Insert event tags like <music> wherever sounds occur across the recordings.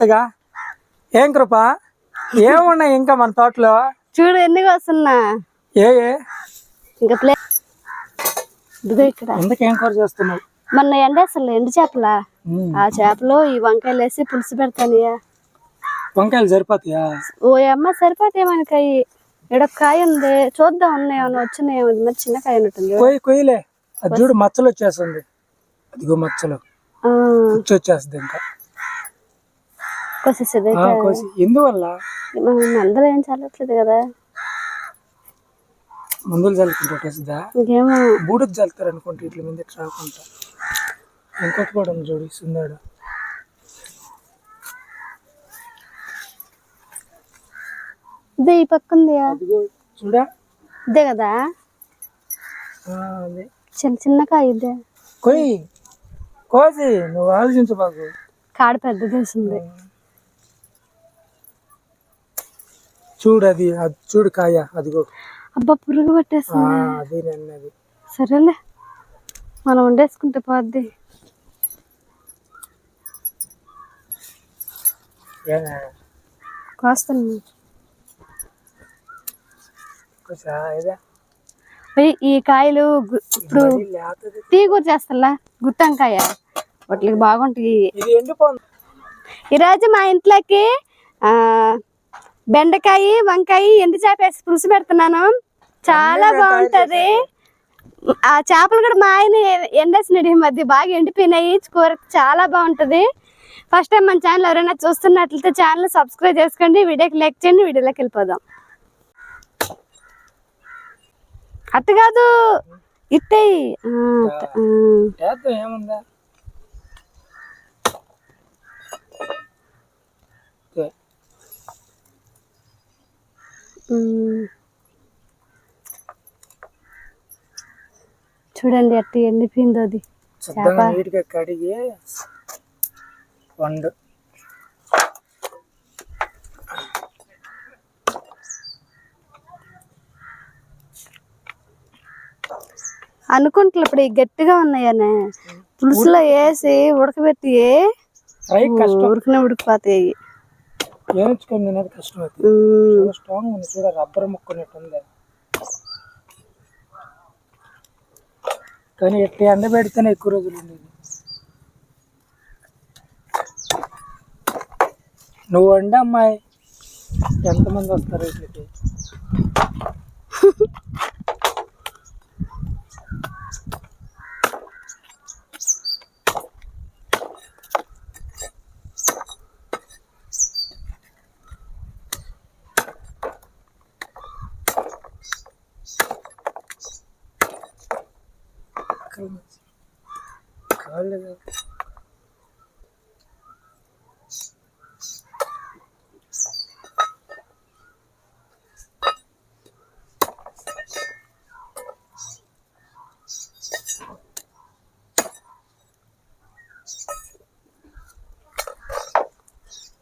గా. ఏం కృప? ఏమున్నాయి ఇంకా మన తోటలో? చూడు ఎందుకు వస్తున్నా? ఏ ఇంకా ప్లే ఇక్కడ. ఎందుకేం కూర చేస్తున్నావు? మొన్న ఎండ అసలు ఎండు చేపలా. ఆ చేపలు ఈ వంకాయలు వేసి పులుసు పెడతాను వంకాయలు సరిపోతాయా? ఓ అమ్మ సరిపోతాయి మనకాయ ఇక్కడ కాయ ఉంది. చూద్దాం ఉన్నాయి వచ్చినాయి మరి చిన్న కాయ కొయ్యి కొయ్యలే. అది చూడు మచ్చలు వచ్చేస్తుంది. అదిగో మచ్చలు. వచ్చేస్తుంది ఇంకా. కోసేసేది ఎందువల్ల? అందరూ ఏం చల్లట్లేదు కదా. మందులు చల్లుకుంటా ఇంకేమో. బూడిద చల్లుతారు అనుకుంటే ఇట్ల మీద రాకుండా ఇంకోటి కూడా చూడు సుందాడు ఇదే ఈ పక్క ఉంది అదిగో చూడా? ఇదే కదా. చిన్న చిన్న కాయ ఇదే. కొయ్యి. కోసి నువ్వు ఆలోచించు బాగు కాడ పెద్దది వేసింది చూడు అది అది చూడు కాయ అదిగో. అబ్బా పురుగు పట్టేస్తుంది అది సరేలే మనం వండేసుకుంటే పోద్ది. కోస్తాను. ఈ కాయలు ఇప్పుడు కూర చేస్తాలా గుత్తంకాయ వాటికి బాగుంటాయి. ఈరోజు మా ఇంట్లోకి ఆ, బెండకాయ వంకాయ ఎండు చేప వేసి పులుసు పెడుతున్నాను. చాలా బాగుంటది. ఆ చేపలు కూడా మా ఆయన ఎండేసినాడు ఈ మధ్య. బాగా ఎండిపోయినాయి. కూర చాలా బాగుంటది. ఫస్ట్ టైం మన ఛానల్ ఎవరైనా చూస్తున్నట్లయితే ఛానల్ సబ్స్క్రైబ్ చేసుకోండి. వీడియోకి లైక్ చేయండి. వీడియోలోకి వెళ్ళిపోదాం. అట్ట కాదు. ఇట్టే చూడండి అట్ట ఎండిపోయిందో అది. నీట్గా కడిగి వండు. అనుకుంటున్నా ఇప్పుడు ఈ గట్టిగా ఉన్నాయనే. పులుసులో వేసి ఉడకబెట్టి ఉడికిన ఉడికిపోతాయి. వేయించుకొని తినేది కష్టం. చాలా స్ట్రాంగ్ ఉంది. చూడ రబ్బర్ ముక్కున్నట్టు ఉంది. కానీ ఎట్టి ఎండ పెడితేనే ఎక్కువ రోజులు ఉండేది. నువ్వు వండి అమ్మాయి. ఎంతమంది వస్తారు వీటికి? <laughs>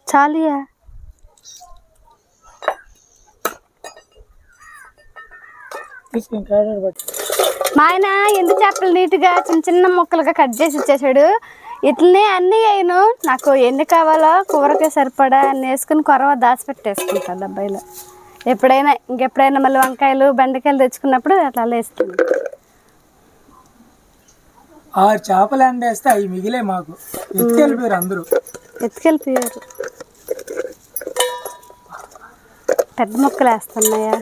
చాలియా. మా ఆయన ఎండు చేపలు నీట్గా చిన్న చిన్న ముక్కలుగా కట్ చేసి ఇచ్చేసాడు ఇట్లనే అన్నీ అయిను. నాకు ఎన్ని కావాలో కూరకి సరిపడా అన్ని వేసుకుని కొరవ దాచిపెట్టేసుకుంటాను డబ్బాయిలో ఎప్పుడైనా ఇంకెప్పుడైనా మళ్ళీ వంకాయలు బెండకాయలు తెచ్చుకున్నప్పుడు అట్లా అలా వేస్తాను. ఆరు చేపలు అవి మిగిలే మాకు. ఎత్తుకెళ్ళిపోయారు అందరూ. ఎత్తుకెళ్ళిపోయారు. పెద్ద ముక్కలు వేస్తున్నాయా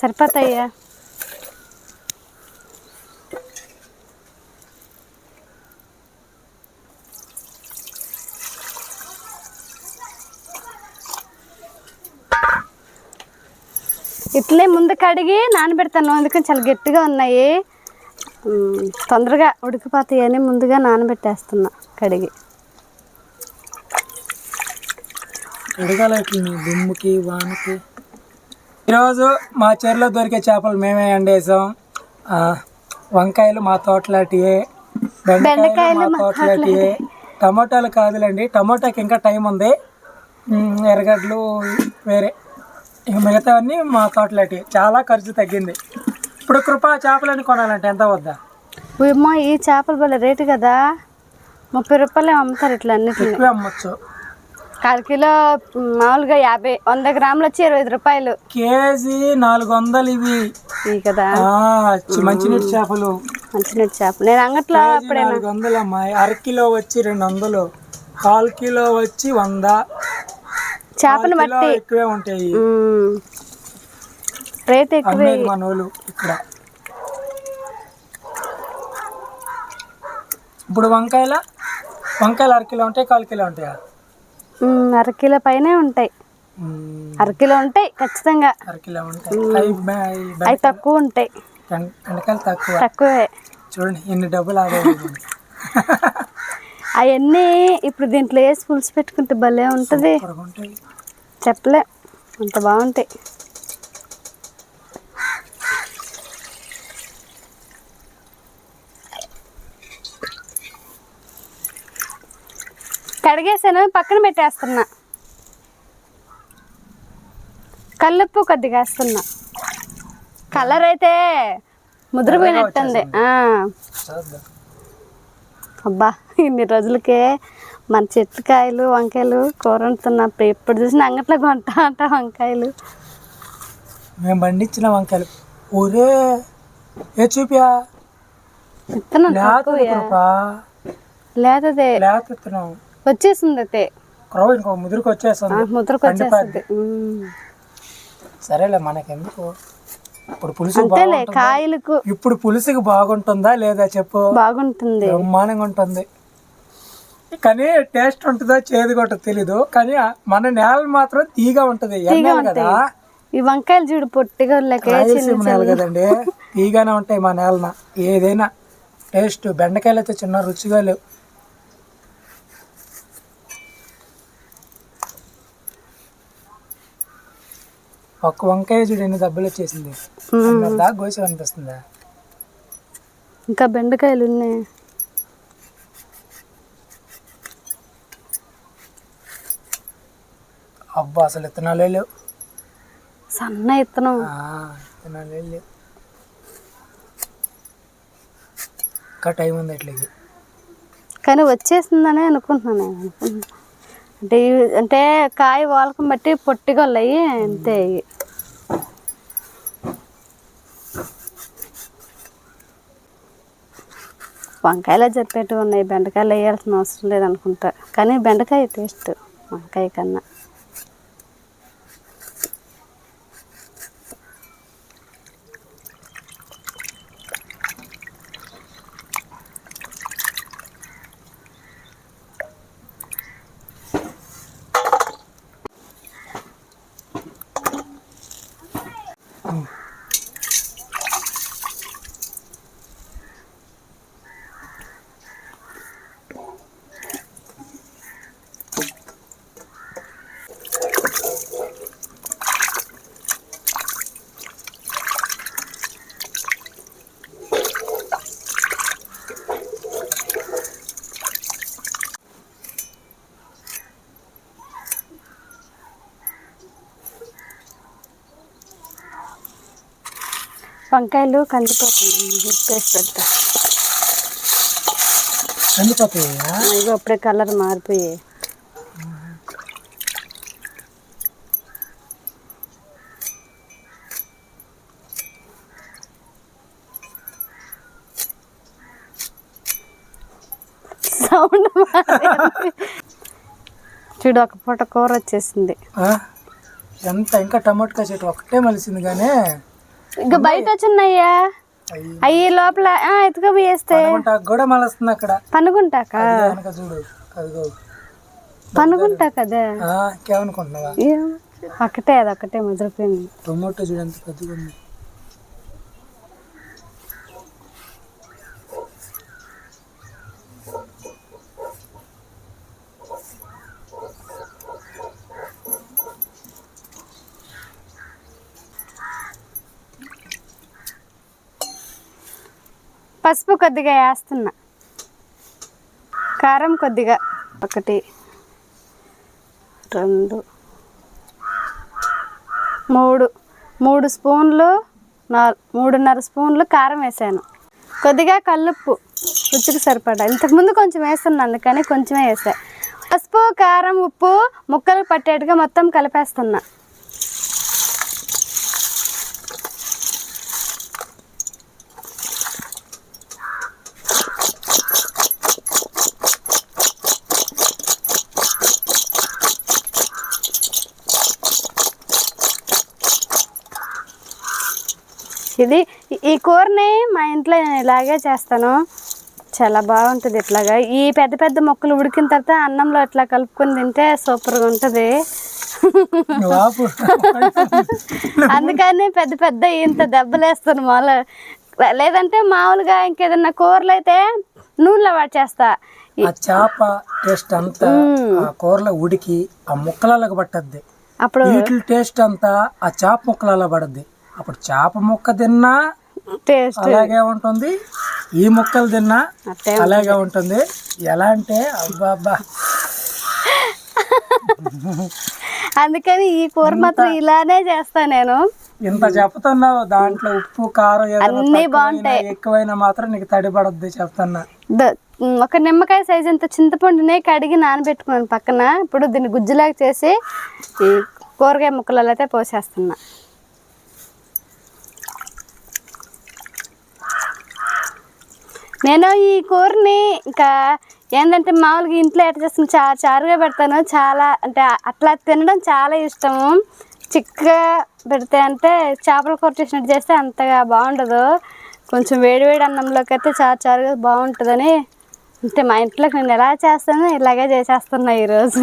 సరిపోతాయా? ఇట్లే ముందు కడిగి నానబెడతాను. అందుకని చాలా గట్టిగా ఉన్నాయి. తొందరగా ఉడికిపోతాయని ముందుగా నానబెట్టేస్తున్నా కడిగి. ఎడగాలకి దుమ్ముకి వానకి. ఈరోజు మా చెరులో దొరికే చేపలు మేమే ఎండేసాం ఆ, వంకాయలు మా తోటలాంటివే బెండకాయలు మా తోటలాంటివే టమాటాలు కాదులేండి టమాటాకి ఇంకా టైం ఉంది. ఎర్రగడ్డలు వేరే మిగతావన్నీ మా తోటలాంటివి చాలా ఖర్చు తగ్గింది. ఇప్పుడు కృపా చేపలని కొనాలంటే ఎంత వద్దా ఈ చేపలు భలే రేటు కదా. ముప్పై రూపాయలు అమ్ముతారు ఇట్లా ఎక్కువే అమ్మొచ్చు. కాల్ కిలో మామూలుగా యాభై వంద గ్రాములు వచ్చి ఇరవై ఐదు రూపాయలు. కేజీ నాలుగు వందలు ఇవి. ఇవి కదా? మంచినీటి చేపలు. మంచినీటి చేప. నేను అంగట్లో కేజీ అప్పుడైనా? నాలుగు వందలు అమ్మాయి అర కిలో వచ్చి రెండు వందలు. కాల్ కిలో వచ్చి వంద. చేపను కిలో బట్టి ఎక్కువే ఉంటాయి. రేట్ ఎక్కువే. మనోళ్ళు ఇక్కడ. ఇప్పుడు వంకాయల? వంకాయలు అర కిలో ఉంటాయి? కాల్ కిలో ఉంటాయా? అరకిలో పైనే ఉంటాయి. అరకిలో ఉంటాయి ఖచ్చితంగా. అర కిలో ఉంటాయి. అవి తక్కువ ఉంటాయి. తక్కువ. తక్కువే. చూడండి ఎన్ని డబ్బులు. <laughs> అవన్నీ ఇప్పుడు దీంట్లో వేసి పులుసు పెట్టుకుంటే భలే ఉంటుంది. చెప్పలే అంత బాగుంటాయి. కడిగేసాను పక్కన పెట్టేస్తున్నా. కల్లుప్పు కొద్దిగా వేస్తున్నా. కలర్ అయితే ముదిరిపోయినట్టుంది. అబ్బా ఇన్ని రోజులకే మన చెట్టు కాయలు వంకాయలు కూర వండుతున్నప్పుడు ఎప్పుడు చూసినా అంగట్లో కొంటా అంట వంకాయలు. మేము పండించిన వంకాయలు. ఊరే ఏ చూపియా? విత్తనం లేతది వచ్చేసింది అయితే క్రౌ ఇంకో ముదురుకు వచ్చేస్తుంది. ముద్రకు వచ్చేస్తుంది. సరేలే మనకెందుకు? ఇప్పుడు పులుసు అంతేలే? కాయలకు. ఇప్పుడు పులుసుకి బాగుంటుందా లేదా చెప్పు? బాగుంటుంది. బ్రహ్మాండంగా ఉంటుంది. కానీ టేస్ట్ ఉంటుందా చేదుగా ఉంటుందో తెలీదు. కానీ మన నేల మాత్రం తీగా ఉంటది. కదా. ఈ వంకాయలు చూడు పొట్టిగా నేల కదండి. <laughs> తీగానే ఉంటాయి మా నేలన. ఏదైనా టేస్ట్. బెండకాయలు అయితే చిన్న రుచిగా లేవు. ఒక్క వంకాయ చూడు ఎన్ని దెబ్బలు వచ్చేసింది. దాకా గోసి అనిపిస్తుందా? ఇంకా బెండకాయలు ఉన్నాయి. అబ్బా అసలు ఇత్తనాలే లేవు. సన్న ఇత్తనం. ఇత్తనాలే లేవు. ఇంకా టైం ఉంది అట్లకి. కానీ వచ్చేసిందనే అనుకుంటున్నాను నేను. అనుకుంటున్నా. అంటే అంటే కాయ వాలకం బట్టి పొట్టిగొల్లయి అంతే వంకాయలే చెప్పేటివి ఉన్నాయి. బెండకాయలు వేయాల్సిన అవసరం లేదనుకుంటా. కానీ బెండకాయ టేస్ట్ వంకాయ కన్నా. వంకాయలు కందిపోతున్నాయి పేస్ట్ పెడతా. ఇగో అప్పుడే కలర్ మారిపోయాయి సౌండ్ చూడు ఒక పూట కూర వచ్చేసింది? ఎంత? ఇంకా టమాటా చెట్టు ఒకటే మలిసింది కానీ ఇంకా బయట వచ్చినాయ్యా అయ్యి. లోపల ఎత్తుక పనుకుంటాకు కూడా మలుస్తుంది అక్కడ. పనుకుంటాక? చూడు అదిగో. పనుకుంటా కదా? ఇంకేమనుకుంటున్నావా? ఒకటే అది ఒకటే ముదిరిపోయింది టొమాటో చూడు ఎంత పెద్దగా ఉంది పసుపు కొద్దిగా వేస్తున్నా. కారం కొద్దిగా. ఒకటి రెండు మూడు. మూడు స్పూన్లు నాలుగు మూడున్నర స్పూన్లు కారం వేసాను. కొద్దిగా కల్లుప్పు రుచికి సరిపడా. ఇంతకుముందు కొంచెం వేస్తున్నాను అందుకని కొంచెమే వేసా. పసుపు కారం ఉప్పు ముక్కలు పట్టేట్టుగా మొత్తం కలిపేస్తున్నా. ఇది. ఈ- కూరని మా ఇంట్లో నేను ఇలాగే చేస్తాను. చాలా బాగుంటుంది ఇట్లాగా. ఈ పెద్ద పెద్ద మొక్కలు ఉడికిన తర్వాత అన్నంలో ఇట్లా కలుపుకొని తింటే సూపర్గా ఉంటుంది. అందుకని పెద్ద పెద్ద ఇంత దెబ్బలు వేస్తాను మాల. లేదంటే మామూలుగా ఇంకేదన్నా కూరలు అయితే నూనెలో వాచేస్తా ఆ చేప టేస్ట్ అంతా ఆ కూరలో ఉడికి ఆ ముక్కలలో పట్టద్ది. అప్పుడు టేస్ట్ అంతా ఆ చేప ముక్కలలో పడద్ది. అప్పుడు చేప ముక్క తిన్నా టేస్ట్. అలాగే ఉంటుంది. ఈ ముక్కలు తిన్నా అలాగే ఉంటుంది. ఎలా అంటే అబ్బా అబ్బా. అందుకని ఈ కూర మాత్రం ఇలానే చేస్తా నేను. ఇంత చెప్తున్నావు దాంట్లో ఉప్పు కారం అన్నీ తక్కువైనా, ఎక్కువైనా మాత్రం నీకు తడిపడద్ది చెప్తున్నా. ఒక నిమ్మకాయ సైజ్ అంత చింతపండునే కడిగి నానబెట్టుకున్నాను పక్కన. ఇప్పుడు దీన్ని గుజ్జులాగా చేసి ఈ కూరగాయ ముక్కలలో అయితే పోసేస్తున్నా. నేను ఈ కూరని ఇంకా ఏంటంటే మామూలుగా ఇంట్లో ఎట్లా చేస్తాను చా చారుగా పెడతాను. చాలా అంటే అట్లా తినడం చాలా ఇష్టము చిక్కగా పెడితే అంటే చేపల కూర చేసినట్టు చేస్తే అంతగా బాగుండదు. కొంచెం వేడివేడి అన్నంలోకి అయితే చారు చారుగా బాగుంటుందని అంటే మా ఇంట్లోకి నేను ఎలా చేస్తానో ఇలాగే చేసేస్తున్నా ఈరోజు.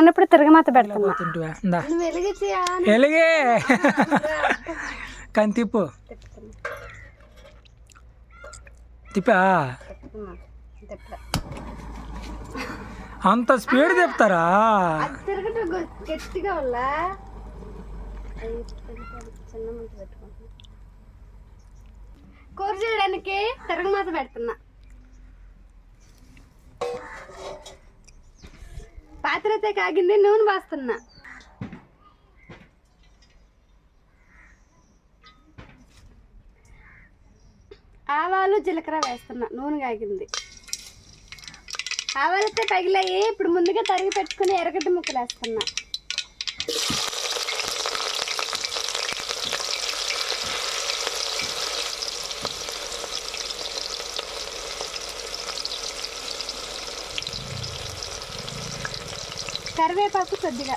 చేసుకున్నాను ఇప్పుడు తిరగమాత పెడుతున్నా ఎలిగే కానీ తిప్పు. తిప్పా? అంత స్పీడ్ తిప్పుతారా? గట్టిగా వల్ల కూర చేయడానికి తిరగమాత పెడుతున్నా. పాత్ర అయితే కాగింది నూనె పోస్తున్నా ఆవాలు జీలకర్ర వేస్తున్నా నూనె కాగింది. ఆవాలైతే పగిలాయి ఇప్పుడు ముందుగా తరిగి పెట్టుకుని ఎర్రగడ్డ ముక్కలు వేస్తున్నా. కరివేపాకు కొద్దిగా.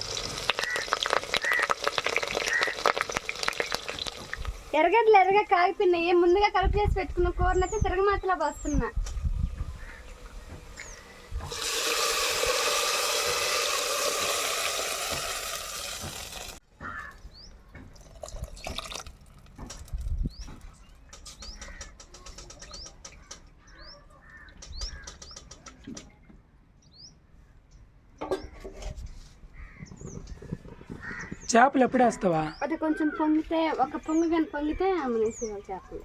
ఎర్రగడ్డలు ఎర్రగా కాగిపోయినాయి. ముందుగా కలుపు చేసి పెట్టుకున్న కూరనైతే తిరగమాతలా పోస్తున్నా. చేపలు ఎప్పుడు వేస్తావా? అది కొంచెం పొంగితే ఒక పొంగు కానీ పొంగితే అమ్మనేసి చేపలు.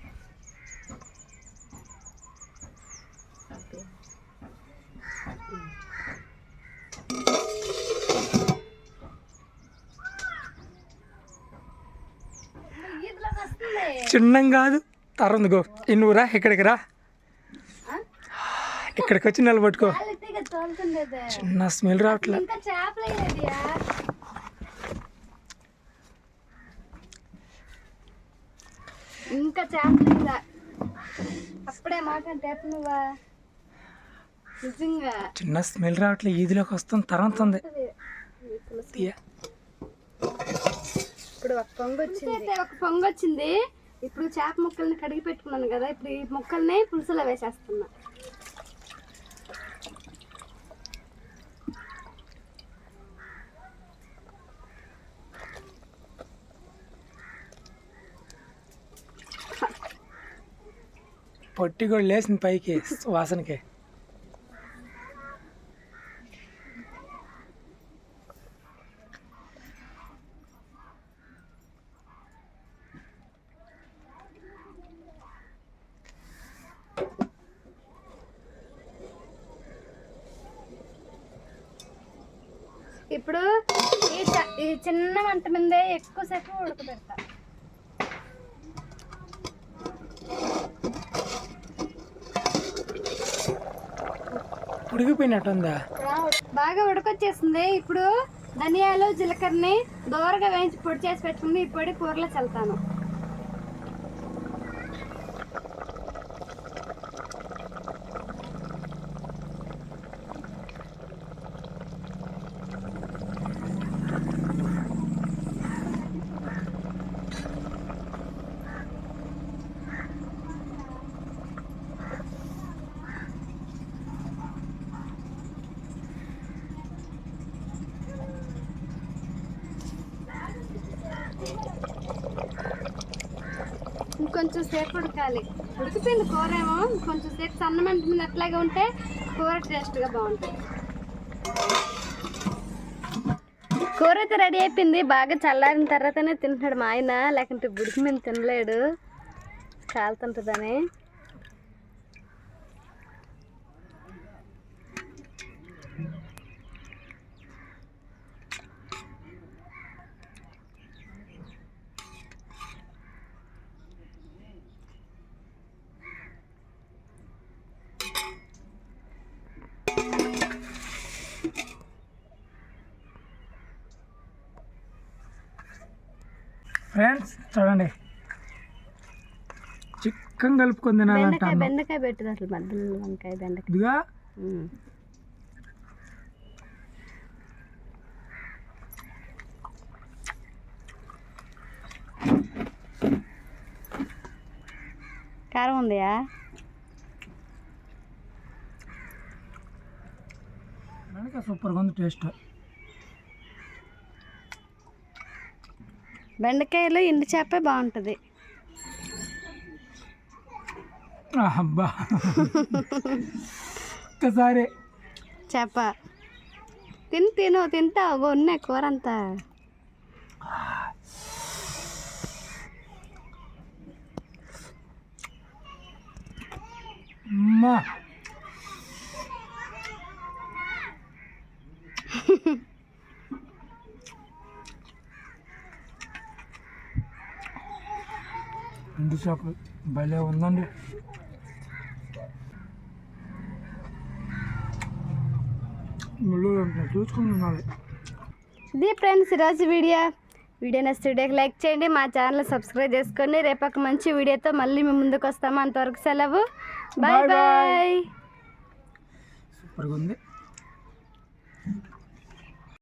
చిన్నం కాదు తరుంది గో. ఈ నువ్వు రా ఇక్కడికి రా. ఇక్కడికి వచ్చి నిలబెట్టుకో. చిన్న స్మెల్ రావట్లే. అప్పుడే నువ్వా? నిజంగా? చిన్న స్మెల్ రావట్లే ఈదిలోకి వస్తుంది తరంతుంది తీయ. ఇప్పుడు ఒక పొంగు వచ్చింది. ఒక పొంగు వచ్చింది. ఇప్పుడు చేప ముక్కల్ని కడిగి పెట్టుకున్నాను కదా ఇప్పుడు ఈ ముక్కల్ని పులుసులో వేసేస్తున్నా. పొట్టి కూడా లేచింది పైకి వాసనకి. ఇప్పుడు ఈ చిన్న వంట మీదే ఎక్కువసేపు ఉడకబెడతా. ఉడికిపోయినట్టుందా? బాగా ఉడకొచ్చేసింది. ఇప్పుడు ధనియాలు జీలకర్రని దోరగా వేయించి పొడి చేసి పెట్టుకుంది. ఈ పొడి కూరలో చల్లుతాను. కొంచెం సేపు ఉడకాలి. ఉడికిపోయింది కూర ఏమో. కొంచెం సేపు సన్న మీద అట్లాగే ఉంటే కూర టేస్ట్గా బాగుంటుంది. కూర అయితే రెడీ అయిపోయింది. బాగా చల్లారిన తర్వాతనే తింటున్నాడు మా ఆయన. లేకుంటే బుడికి మీద తినలేడు. కాలుతుంటుందని. ఫ్రెండ్స్ చూడండి. చిక్కన్ కలుపుకొని తినాలంట బెండకాయ బెండకాయ పెట్టదు అసలు మధ్యలో వంకాయ బెండకాయ. ఇదిగా. కారం ఉందియా? బెండకాయ సూపర్గా ఉంది టేస్ట్. బెండకాయలో ఎండు చేపే బాగుంటుంది. అబ్బా. ఒక్కసారి. చేప. తిని తిను తింటావు ఉన్నాయి కూర అంతా అమ్మా. ఎండు చేపలు భలే ఉందండి. చూసుకుని ఉండాలి. ఇది ఫ్రెండ్స్ ఈరోజు వీడియో. వీడియో నచ్చితే లైక్ చేయండి మా ఛానల్ సబ్స్క్రైబ్ చేసుకొని రేపు ఒక మంచి వీడియోతో మళ్ళీ మేము ముందుకు వస్తాము అంతవరకు సెలవు. బాయ్. బాయ్ సూపర్గా ఉంది.